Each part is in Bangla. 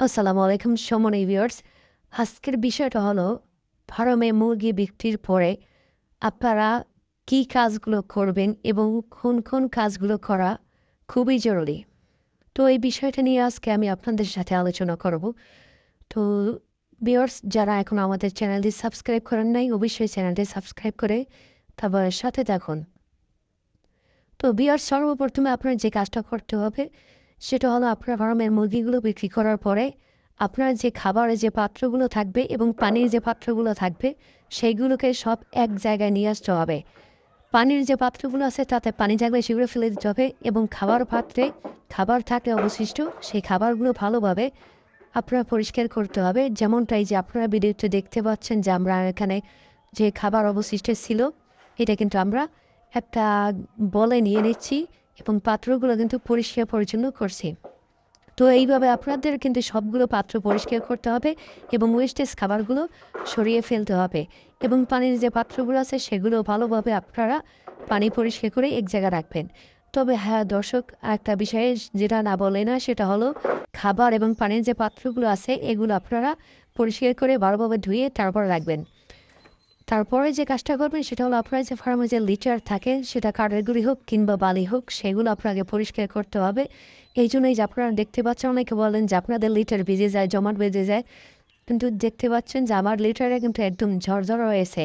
আসসালামু আলাইকুম সমনি ভিউয়ার্স। আজকের বিষয়টা হলো, ফার্মে মুরগি বিক্রির পরে আপনারা কী কাজগুলো করবেন এবং কোন কোন কাজগুলো করা খুবই জরুরি। তো এই বিষয়টা নিয়ে আজকে আমি আপনাদের সাথে আলোচনা করব। তো ভিউয়ার্স, যারা এখন আমাদের চ্যানেলটি সাবস্ক্রাইব করেন নাই, অবশ্যই চ্যানেলটি সাবস্ক্রাইব করে তারপর সাথে থাকুন। তো বিয়ার সর্বপ্রথমে আপনার যে কাজটা করতে হবে সেটা হলো আপনার ফার্মের মুরগিগুলো বিক্রি করার পরে আপনার যে খাবারের যে পাত্রগুলো থাকবে এবং পানির যে পাত্রগুলো থাকবে, সেইগুলোকে সব এক জায়গায় নিয়ে আসতে হবে। পানির যে পাত্রগুলো আছে, তাতে পানি থাকলে সেগুলো ফেলে দিতে হবে এবং খাবার পাত্রে খাবার থাকলে অবশিষ্ট সেই খাবারগুলো ভালোভাবে আপনারা পরিষ্কার করতে হবে। যেমনটাই যে আপনারা ভিডিওতে দেখতে পাচ্ছেন যে আমরা এখানে যে খাবার অবশিষ্ট ছিল, এটা কিন্তু আমরা একটা বলে নিয়ে নিচ্ছি। এবং পাত্রগুলো কিন্তু পরিষ্কার পরিচ্ছন্ন করছি। তো এইভাবে আপনাদের কিন্তু সবগুলো পাত্র পরিষ্কার করতে হবে এবং ওয়েস্টেজ খাবারগুলো সরিয়ে ফেলতে হবে এবং পানির যে পাত্রগুলো আছে সেগুলো ভালোভাবে আপনারা পানি পরিষ্কার করে এক জায়গায় রাখবেন। তবে হ্যাঁ দর্শক, একটা বিষয়ে যেটা না বলে না, সেটা হলো খাবার এবং পানির যে পাত্রগুলো আছে এগুলো আপনারা পরিষ্কার করে ভালোভাবে ধুয়ে তারপর রাখবেন। তারপরে যে কাজটা করবেন সেটা হলো আপনার যে ফার্মে যে লিটার থাকে, সেটা কাঠের গুঁড়ি হোক কিংবা বালি হোক, সেগুলো আপনাকে পরিষ্কার করতে হবে। এই জন্যই যে আপনারা দেখতে পাচ্ছেন, অনেকে বলেন যে আপনাদের লিটার ভিজে যায়, জমাট বেজে যায়। কিন্তু দেখতে পাচ্ছেন যে আমার লিটারে কিন্তু একদম ঝরঝর রয়েছে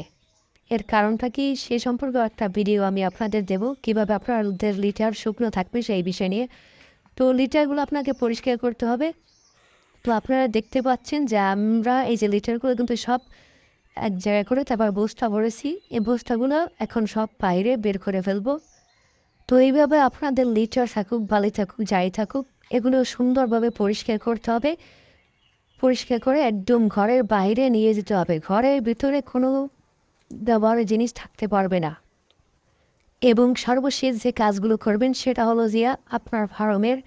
এর কারণটা কি? সে সম্পর্কে একটা ভিডিও আমি আপনাদের দেব, কীভাবে আপনাদের লিটার শুকনো থাকবে সেই বিষয় নিয়ে। তো লিটারগুলো আপনাকে পরিষ্কার করতে হবে। তো আপনারা দেখতে পাচ্ছেন যে আমরা এই যে লিটারগুলো কিন্তু সব এক জায়গায় করে তারপর বস্তা ভরেছি এই বস্তাগুলো এখন সব বাইরে বের করে ফেলব। তো এইভাবে আপনাদের লিটার থাকুক, বালি থাকুক, যাই থাকুক, এগুলো সুন্দরভাবে পরিষ্কার করতে হবে। পরিষ্কার করে একদম ঘরের বাইরে নিয়ে যেতে হবে। ঘরের ভিতরে কোনো ব্যবহারের জিনিস থাকতে পারবে না। এবং সর্বশেষ যে কাজগুলো করবেন সেটা হলো যে আপনার ফার্মের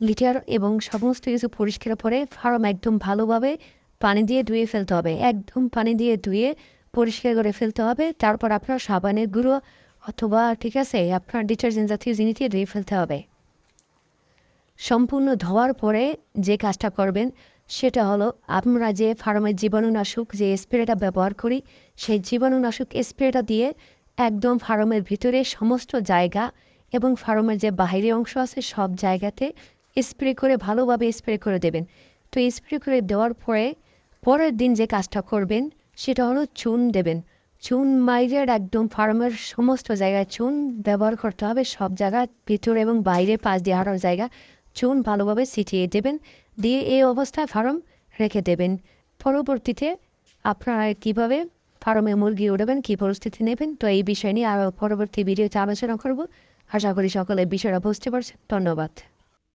লিটার এবং সমস্ত কিছু পরিষ্কার পরে ফার্ম একদম ভালোভাবে পানি দিয়ে ধুয়ে ফেলতে হবে। একদম পানি দিয়ে ধুয়ে পরিষ্কার করে ফেলতে হবে। তারপর আপনার সাবানের গুঁড়ো অথবা, ঠিক আছে, আপনার ডিটারজেন্ট জাতীয় জিনিস দিয়ে ধুয়ে ফেলতে হবে। সম্পূর্ণ ধোয়ার পরে যে কাজটা করবেন, সেটা হলো আমরা যে ফার্মের জীবাণুনাশক যে স্প্রেটা ব্যবহার করি, সেই জীবাণুনাশক স্প্রেটা দিয়ে একদম ফার্মের ভিতরে সমস্ত জায়গা এবং ফার্মের যে বাহিরের অংশ আছে সব জায়গাতে স্প্রে করে ভালোভাবে স্প্রে করে দেবেন। তো স্প্রে করে দেওয়ার পরে পরের দিন যে কাজটা করবেন, সেটা হলো চুন দেবেন। চুন মাইরের একদম ফার্মের সমস্ত জায়গায় চুন ব্যবহার করতে হবে। সব জায়গা ভিতরে এবং বাইরে পাশ দিয়ে হাঁটার জায়গা চুন ভালোভাবে ছিটিয়ে দেবেন। দিয়ে এই অবস্থায় ফার্ম রেখে দেবেন। পরবর্তীতে আপনারা কীভাবে ফার্মে মুরগি উঠাবেন কী পরিস্থিতি নেবেন, তো এই বিষয় নিয়ে আরও পরবর্তী ভিডিওতে আলোচনা করব। আশা করি সকলে বিষয়টা বুঝতে পারছেন। ধন্যবাদ।